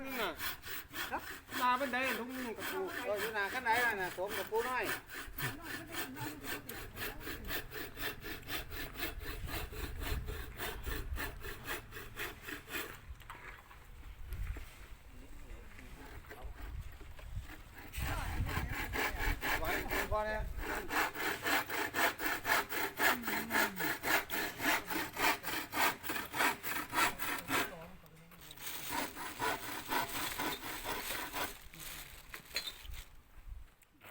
นึงน่ะนาเป็นไดทุ่งนึงกับปูก็อยู่นากันไหนล่ะน่ะสมกับปูน้อย ไว้ก่อนเนี่ย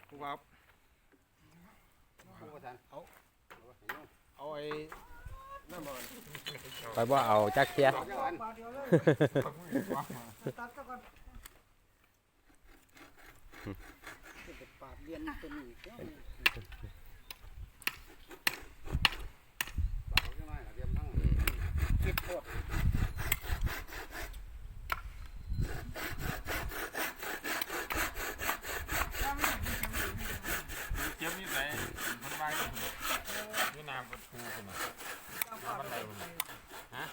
ปูครับ ปูประธานเอา เอาไอ้นั่นบ่ ไปว่าเอาจักเทียเอาจังหวัดปาดเรียนตัวนี้เจ้านี่เอาจังหวัดเตรียมทั้งเก็บโพดเจี๊ยบนี่ไหนมันไปกันนี่น้ำประตูกันนะน้ำบันไดมันน่ะ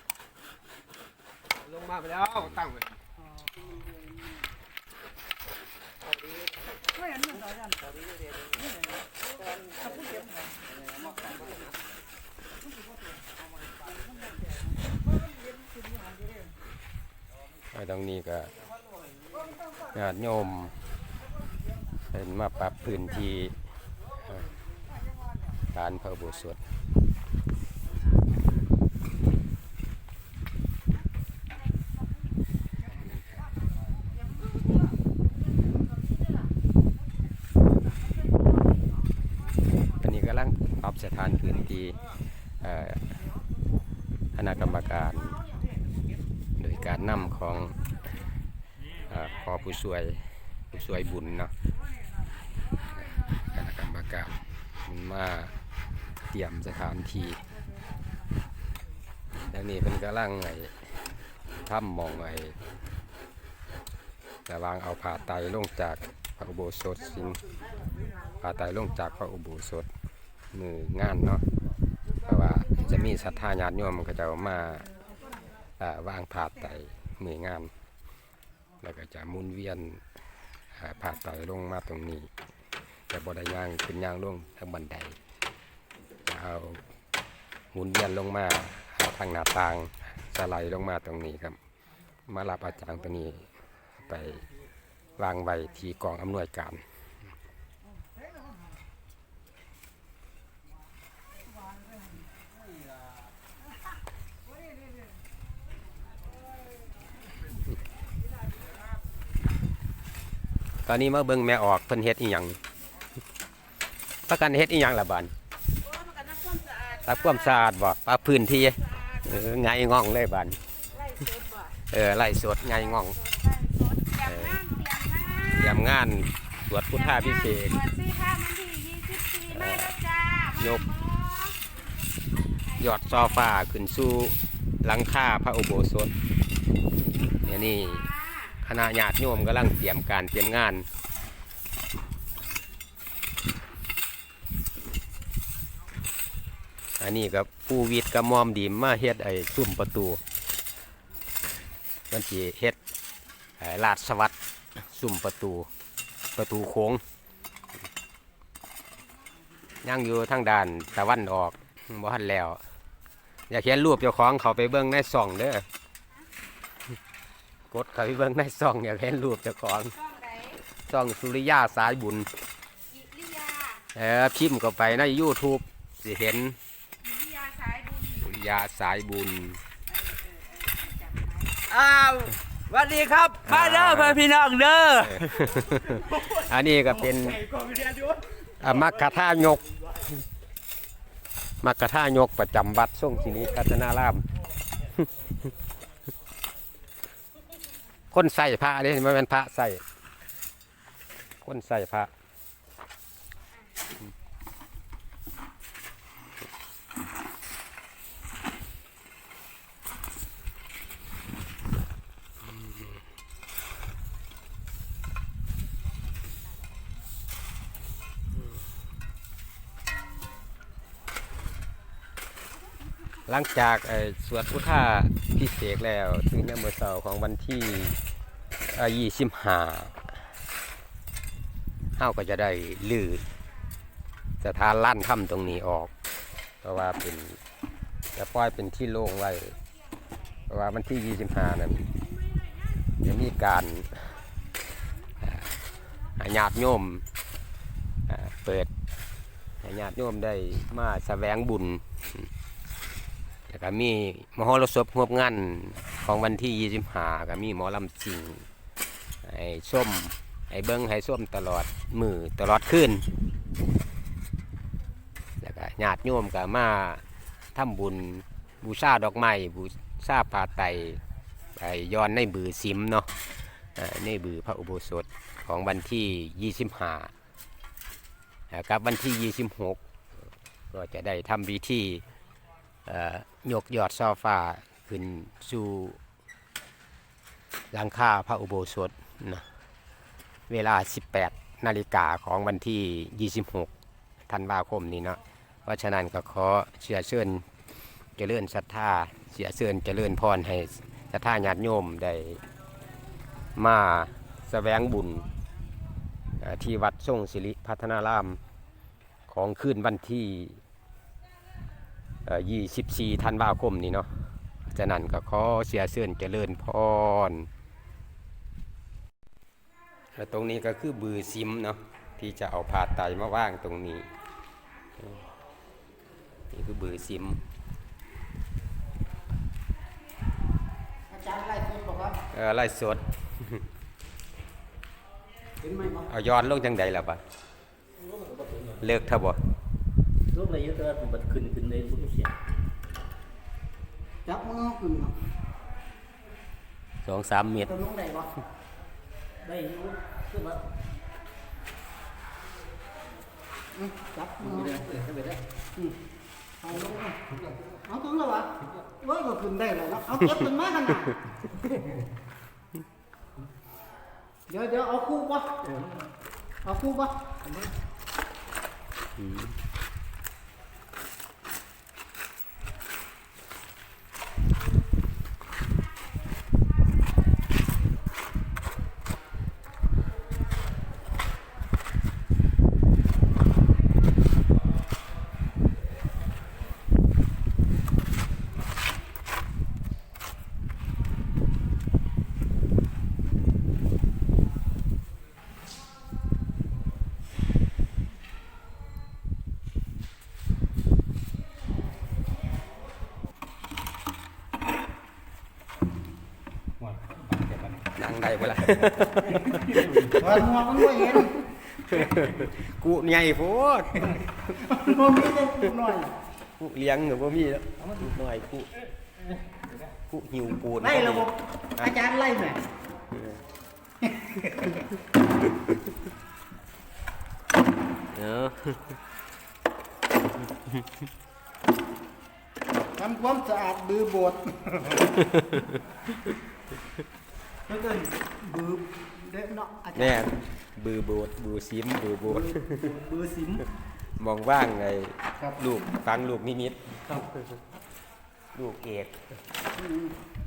ลงมา ไปแล้วตั้งไว้ไม่เห็นมันต่อยันต่อดีเดียวนี่เลยถ้าพูดเก็บไว้ไปตรงนี้ก็ญาติโยมเป็นมาปรับพื้นที่การพระอุโบสถอันนี้กำลัง กานพื้นที่คณะกรรมการ โดยการนำของออพอผู้ช่วยผู้ช่วยบุญเนาะคณะกรรมการมันมาเตรียมสถานที่แล้วนี่เป็นกำลังไอ้ถ้ำมองไอ้แต่วางเอาผ่าไตรลงจากพระอุโบสถสิงผ่าไตรลงจากพระอุโบสถ มืองานเนาะเพราะว่าจะมีศรัทธาญาติโยมก็จะมาวางผาดไตมืองาน แล้วก็จะหมุนเวียนอ่าผาดไตลงมาตรงนี้จะบดย่างขึ้นย่างลงทางบันไดจะเอาหมุนเวียนลงมาเอาทางหน้าต่างสไลด์ลงมาตรงนี้ครับ มารับอาจารย์ตัวนี้ไปวางไว้ที่กองอำนวยการ อนนี้มาเบิ่งแม่ออกเพิ่นเฮ็ดอีหยังประกันเฮ็ดอีหยังล่ะบานตาความสะอาดบ่ปลาพื้นที่เออไงง่องเลยบานไล่สดบ่เออไล่สดไงง่องไล่สดเตรียมงานเตรียมงานเตรียมงานสวดพุทธาพิเศษกวันที่ห้าวันที่ยี่สิบสี่มาแล้วจ้ายกยอดซอฟ้าขึ้นสู่หลังคาพระอุโบสถเนี่ยนี่ คณะญาติโยมกำลังเตรียมการเตรียมงานอันนี้กับปูวิทย์กับมอมดีมมาเฮ็ดไอ้ซุ้มประตูมันสิเฮ็ดไอ้ลาดสวัสดซุ้มประตูประตูโค้งยังอยู่ทางด้านตะวันออกบ่ทันแล้ว อยากเห็นรูปเจ้าของเขาไปเบิ่งในซ่องเด้อ กดเข้าไปเบิ่งในซ่องอยากเห็นรูปเจ้าของช่องไหนซ่องสุริยาสายบุญอิริยาเออพิมพ์เข้าไปใน YouTube สิเห็นอิริยาสายบุญสุริยาสายบุญอ้าวสวัสดีครับมาเด้อเพื่อนพี่น้องเด้ออันนี้ก็เป็นอะมักคท่ายกมักคท่ายกประจำวัดทรงศิริพัฒนาราม คนใส่พระนี่มันเป็นพระใส่คนใส่พร หลังจากสวดพุทธาพิเศษแล้วถึงยามมื้อเช้าของวันที่ยี่สิบห้าเฮาก็จะได้ลือสถานลั่นถ้ำตรงนี้ออก เพราะว่าเป็นจะปล่อยเป็นที่โล่งไว้ เพราะว่าวันที่ยี่สิบห้านั้นจะมีการอาญาติโยมเปิดห้ญาติโยมได้มาแสวงบุญ แล้วก็มีมหรสพงบงานของวันที่ 25ก็มีหมอลำจิงให้ส้มให้เบิ้งให้ส้มตลอดมือตลอดคืนแล้วก็ญาติโยมก็มาทำบุญบูชาดอกไม้บูชาปาไตไปย้อนในบือซิมเนาะอ่าในบือพระอุโบสถของวันที่ 25แล้วกับวันที่ 26 ก็จะได้ทำพิที่ ยกยอดซอฟ้าขึ้นสู่หลังคาพระอุโบสถนะเวลา 18 นาฬิกาของวันที่ 26 ธันวาคมนี้เนาะเพราะฉะนั้นก็ขอเชื่อเชิญเจริญศรัทธาเสียเชิญเจริญพรให้ศรัทธาญาติโยมได้มาแสวงบุญที่วัดทรงศิริพัฒนารามของคืนวันที่ 24ธันวาคมนี้เนาะฉะนั้นก็ขอเสียเสื่อนเจริญพรแล้วตรงนี้ก็คือบือซิมเนาะที่จะเอาผาดไตมาว่างตรงนี้ นี่คือบือซิมอาจารย์ไล่คนบอกว่าเออไล่สดเห็นไหมบอกเอาย้อนลงจังใดล่ะปะเลิกเท่าบ่ ลูกอะไรเยอะแต่ว่าผมบัดขึ้นขึ้นในบุญเสียงจับมือขึ้นเนาะสองสามเมตรตัวลงได้บ่ได้อยูคือว่าอืมจับมือไม่ได้เลยไม่ได้เอาลงมาเอาถึงแล้ววะเว้ยก็ขึ้นได้แล้วเนาะเอาเก็บถึงมาขนาดเดี๋ยวเดี๋ยวเอาคู่ปะเอาคู่ปะนั่ง ได้บ่ล่ะ ว่าหัวมันไม่เห็นกูใหญ่โพดมันมีแต่คู่หน่อย กูเลี้ยงก็บ่มีแล้วกูน้อยกูกูหิวปูนไล่ระบบอาจารย์ไล่แม่เออทำความสะอาดบือบด แล้วก็บือเด็กเนาะอาจารย์แน่บือโบดบือซิมบือโบดบือสิมมองว่างไงครับลูกฟังลูกนิมิตลูกเอก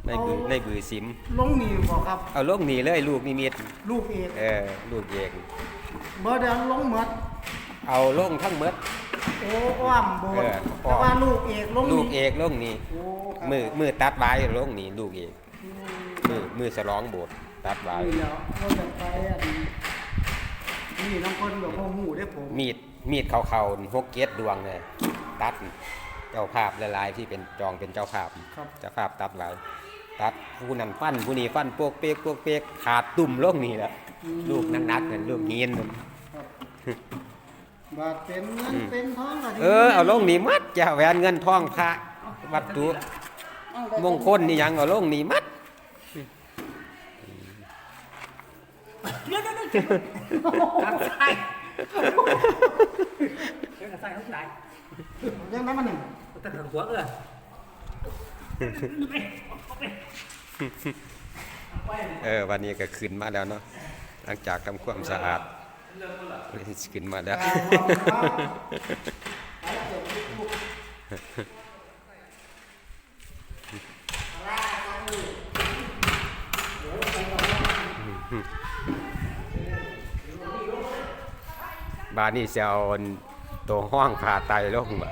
ในบือในบือซิม ลงนี่บอกครับ เอาลงนี่เลยลูกนิมิตลูกเอกเออลูกเอกเบอร์เดียวลงหมดเอาลงทั้งหมด โอ้อ้อมโบดเอออ้อมแต่ว่าลูกเอกลงลูกนี่เอกลงนี่โอ้ครับมือมือตัดไว้ลงนี่ลูกเอกมือมื อสลองโบดตัดไว้นี่แล้วเราจะไปอันนี่น้องคนแบบพ่อหูได้ผมมีดมีดเขาๆหกเกตดวงเลยตัดเจ้าภาพละลายที่เป็นจองเป็นเจ้าภาพครับเจ้าภาพตัดไว้ตัดผู้นั้นฟันผู้นี้ฟันโปกเปียกโปกเปียกขาดตุ่มลงนี่แหละลูกนักๆนั่นลูกเงียนนั่นบาดเป็นเงินเป็นทองก็ดีเออเอาลงนี่มัดจะแหวนเงินทองพระวัตถุมงคลนี่หยังเอาลงนี่มัด ทางซ้ายเรื่องซ้ายเขาซ้ายยังไงมันหนึ่งแต่ทางขวาเออเออวันนี้ก็ขึ้นมาแล้วเนาะหลังจากทำความสะอาดขึ้นมาแล้วเบานี่จะเอาตัวห้องผ่าไตลงบ่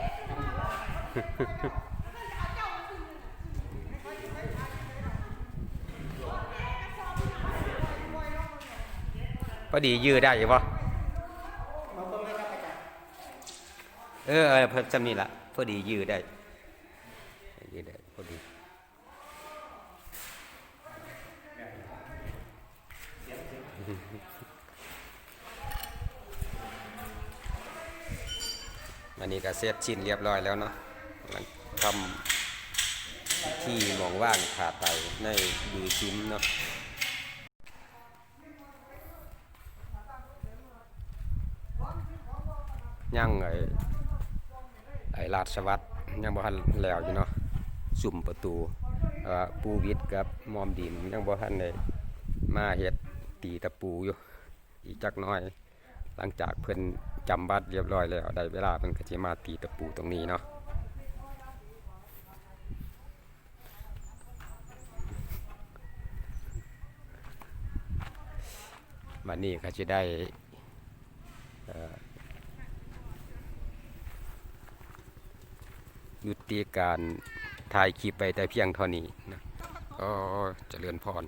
พอดียื้อได้อยู่ปะเออเออเพิ่มจำนี่ละพอดียื้อได้ยื้อได้พอดีอั นี้ก็เสร็จชิ้นเรียบร้อยแล้วเนาะมันทำที่มองว่างผ่าไตในดีซิมเนาะยังไอ้ไอ้ลาดสวัสดยังบ่ทันแล้วอยู่เนาะสุ่มประตูปูวิทย์กับมอมดินยังบ่ทันได้มาเฮ็ดตีตะปูอยู่อีกจักน้อย หลังจากเพิ่น จำบัตรเรียบร้อยแล้วได้เวลาเพิ่นก็สิมาตีตะปูตรงนี้เนาะวันนี้ก็จะได้ยุติการถ่ายคลิปไปแต่เพียงเท่านี้นะก็เจริญพร